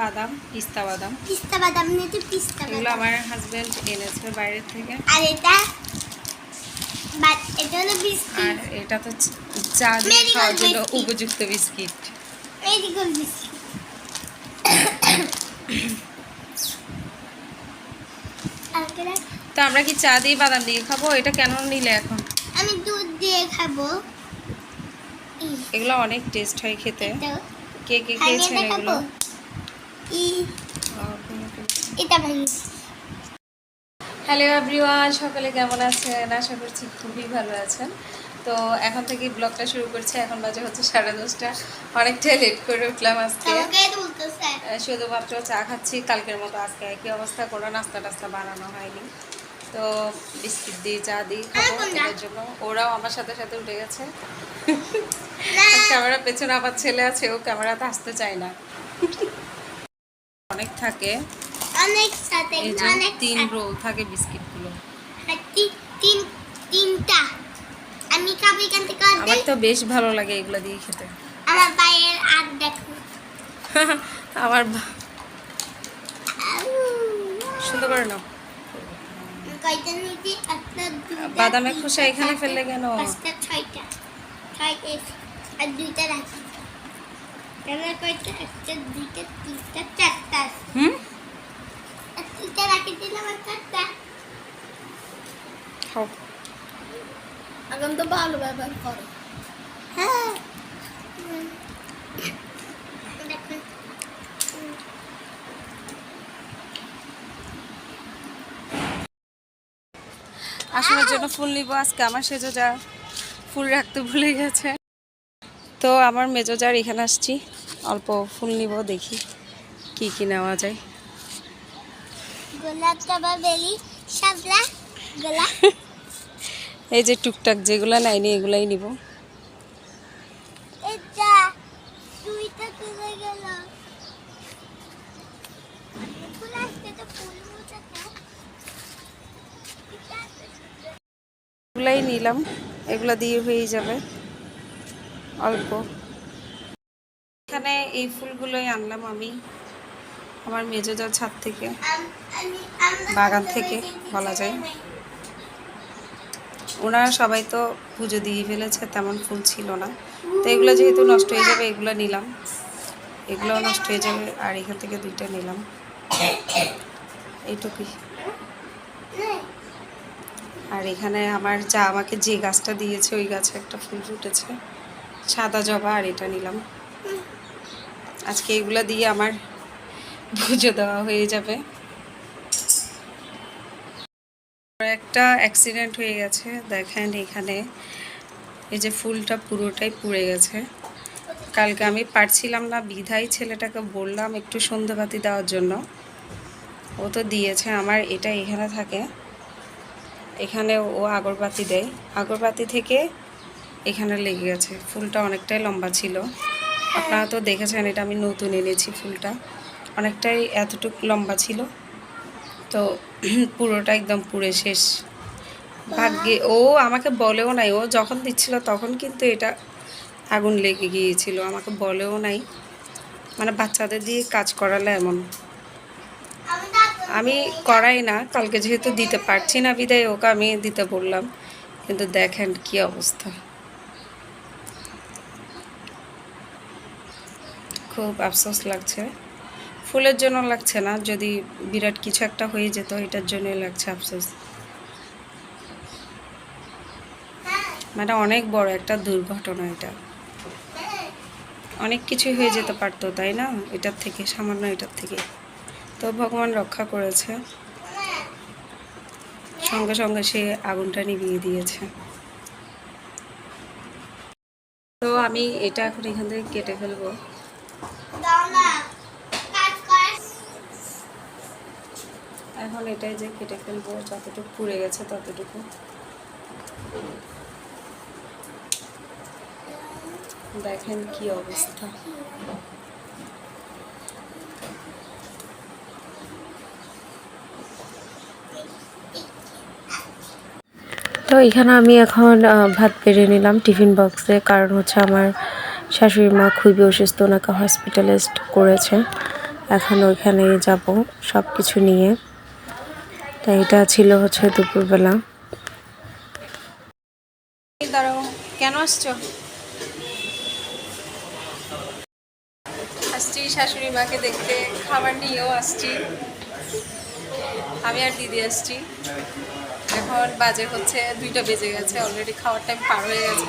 বাদাম পিস্তা বাদাম। পিস্তা বাদাম নিয়েছি পিস্তা এগুলো আমার হাজবেন্ড এনেছে বাইরে থেকে। আর এটা এটা হলো আর এটা তো চা দিয়ে খাওয়ার জন্য উপযুক্ত বিস্কিট। Medical biscuit. তো আমরা কি চা দিয়ে বাদাম দিয়ে খাব? এটা কেন নিলে এখন? আমি দুধ দিয়ে খাব। এগুলো অনেক টেস্ট হয় খেতে। কে কে খেয়েছেন এগুলো? এটা হ্যালো এভরিওয়ান সকালে কেমন আছেন? আশা করছি খুবই ভালো আছেন। তো এখন থেকে ব্লগটা শুরু করছে। এখন বাজে হচ্ছে সাড়ে দশটা। অনেকটাই লেট করে উঠলাম আজকে। শুধুমাত্র চা খাচ্ছি। কালকের মতো আজকে একই অবস্থা কোনো নাস্তা টাস্তা বানানো হয়নি। তো বিস্কিট দিয়ে চা দিয়ে খাব। কোনটা? এদের জন্য ওরাও আমার সাথে সাথে উঠে গেছে। ক্যামেরা পেছনে আবার ছেলে আছে ও ক্যামেরাতে আসতে চায় না। অনেক থাকে। অনেক সাথে অনেক তিন। রোল থাকে বিস্কিটগুলো। আর তিন তিন তিনটা। আমি খাব এখান থেকে আমার তো বেশ ভালো লাগে এগুলো দিয়ে খেতে। আমার বাইরের আর দেখো। আমার সুন্দর করে নাও। বাদামের খোসা এখানে ফেললে কেন? ছয়টা। ছয় এক আর দুইটা রাখি। খাও। এখন তো ভালো ব্যবহার করো। হ্যাঁ। আসনের জন্য ফুল নিব আজকে আমার সেজো যা ফুল রাখতে ভুলে গেছে। তো আমার মেজো যার এখানে আসছি। অল্প ফুল নিব দেখি কি কি নেওয়া যায়। এই যে টুকটাক যেগুলো নেয়নি এগুলাই নিব। এগুলাই নিলাম এগুলো দিয়ে হয়ে যাবে। অল্প। এখানে এই ফুলগুলোই আনলাম আমি, আমার মেজো যার ছাদ থেকে, বাগান থেকে বলা যায়। ওনারা সবাই তো পুজো দিয়ে ফেলেছে, তেমন ফুল ছিল না। তো এগুলো যেহেতু নষ্ট হয়ে যাবে, এগুলো নিলাম। এগুলো নষ্ট হয়ে যাবে, আর এখান থেকে দুইটা নিলাম। এইটুকুই। আর এখানে আমার যা আমাকে যে গাছটা দিয়েছে, ওই গাছে একটা ফুল ফুটেছে। সাদা জবা আর এটা নিলাম। আজকে এগুলো দিয়ে আমার পুজো দেওয়া হয়ে যাবে। একটা অ্যাক্সিডেন্ট হয়ে গেছে, দেখেন এখানে। এই যে ফুলটা পুরোটাই পুড়ে গেছে। কালকে আমি পারছিলাম না, বিধাই ছেলেটাকে বললাম একটু সন্ধ্যাবাতি দেওয়ার জন্য। ও তো দিয়েছে, আমার এটা এখানে থাকে। এখানে ও আগরবাতি দেয়। আগরবাতি থেকে এখানে লেগে গেছে। ফুলটা অনেকটাই লম্বা ছিল। আপনারা তো দেখেছেন, এটা আমি নতুন এনেছি ফুলটা। অনেকটাই এতটুকু লম্বা ছিল। তো পুরোটা একদম পুরে শেষ। ভাগ্যে, ও আমাকে বলেও নাই। ও যখন দিচ্ছিল তখন কিন্তু এটা আগুন লেগে গিয়েছিল। আমাকে বলেও নাই। মানে বাচ্চাদের দিয়ে কাজ করালে এমন। আমি করাই না। কালকে যেহেতু দিতে পারছি না বিদায়, ওকে আমি দিতে বললাম। কিন্তু দেখেন কি অবস্থা। খুব আফসোস লাগছে। ফুলের জন্য লাগছে না, যদি বিরাট কিছু একটা হয়ে যেত, এটার জন্যই লাগছে আফসোস। মানে অনেক বড় একটা দুর্ঘটনা এটা। অনেক কিছু হয়ে যেতে পারতো, তাই না? এটার থেকে, সামান্য এটার থেকে। তো ভগবান রক্ষা করেছে। সঙ্গে সঙ্গে সে আগুনটা নিভিয়ে দিয়েছে। তো আমি এটা এখন এখান থেকে কেটে ফেলব। এখন এটাই যে কেটে ফেলব, যতটুকু পুড়ে গেছে ততটুকু। দেখেন কি অবস্থা। তো এখানে আমি এখন ভাত বেড়ে নিলাম টিফিন বক্সে, কারণ হচ্ছে আমার শাশুড়ি মা খুবই অসুস্থ, ওনাকে হসপিটালাইজড করেছে। এখন ওইখানে যাব সব কিছু নিয়ে। তাই এটা ছিল হচ্ছে দুপুরবেলা। দাঁড়াও, কেন আসছো? আসছি শাশুড়ি মাকে দেখতে, খাবার নিয়েও আসছি। আমি আর দিদি আসছি। এখন বাজে হচ্ছে দুইটা বেজে গেছে অলরেডি খাওয়ার টাইম পার হয়ে গেছে।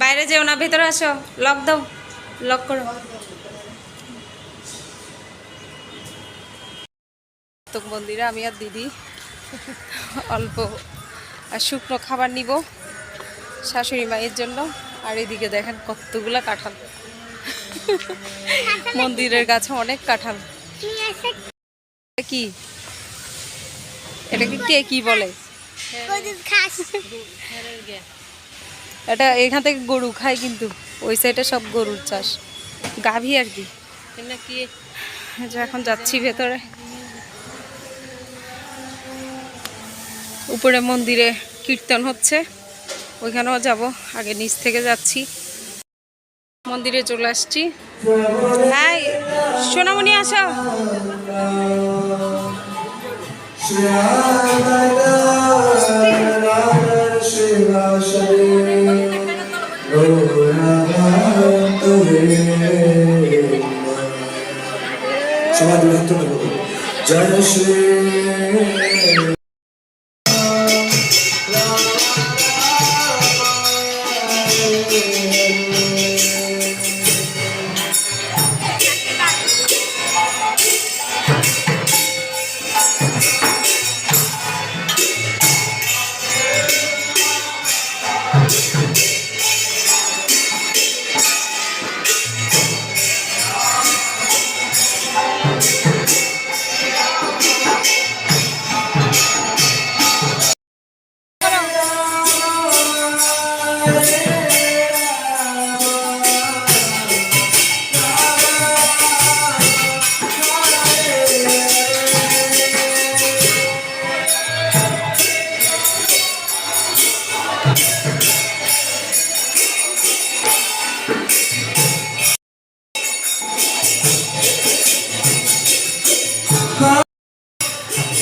বাইরে যেও না ভেতরে আসো। লক দাও লক করো। তো মন্দিরে আমি আর দিদি অল্প আর শুকনো খাবার নিব শাশুড়ি মায়ের জন্য। আর এদিকে দেখেন কতগুলা কাঁঠাল। মন্দিরের কাছে অনেক কাঁঠাল। কি এটাকে কে কি বলে? এটা এখান থেকে গরু খায় কিন্তু ওই সাইডে সব গরুর চাষ। গাভী আর কি। কি? যে এখন যাচ্ছি ভেতরে। উপরে মন্দিরে কীর্তন হচ্ছে। ওইখানেও যাব আগে নিচ থেকে যাচ্ছি। মন্দিরে চলে আসছি। হ্যাঁ সোনামণি আসো। Shri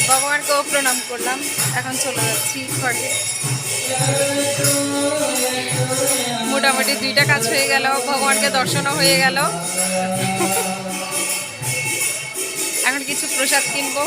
ভগবানকেও প্রণাম করলাম। এখন চলে যাচ্ছি ঘরে। দুইটা কাজ হয়ে গেল ভগবানকে দর্শনও হয়ে গেল। এখন কিছু প্রসাদ কিনবো।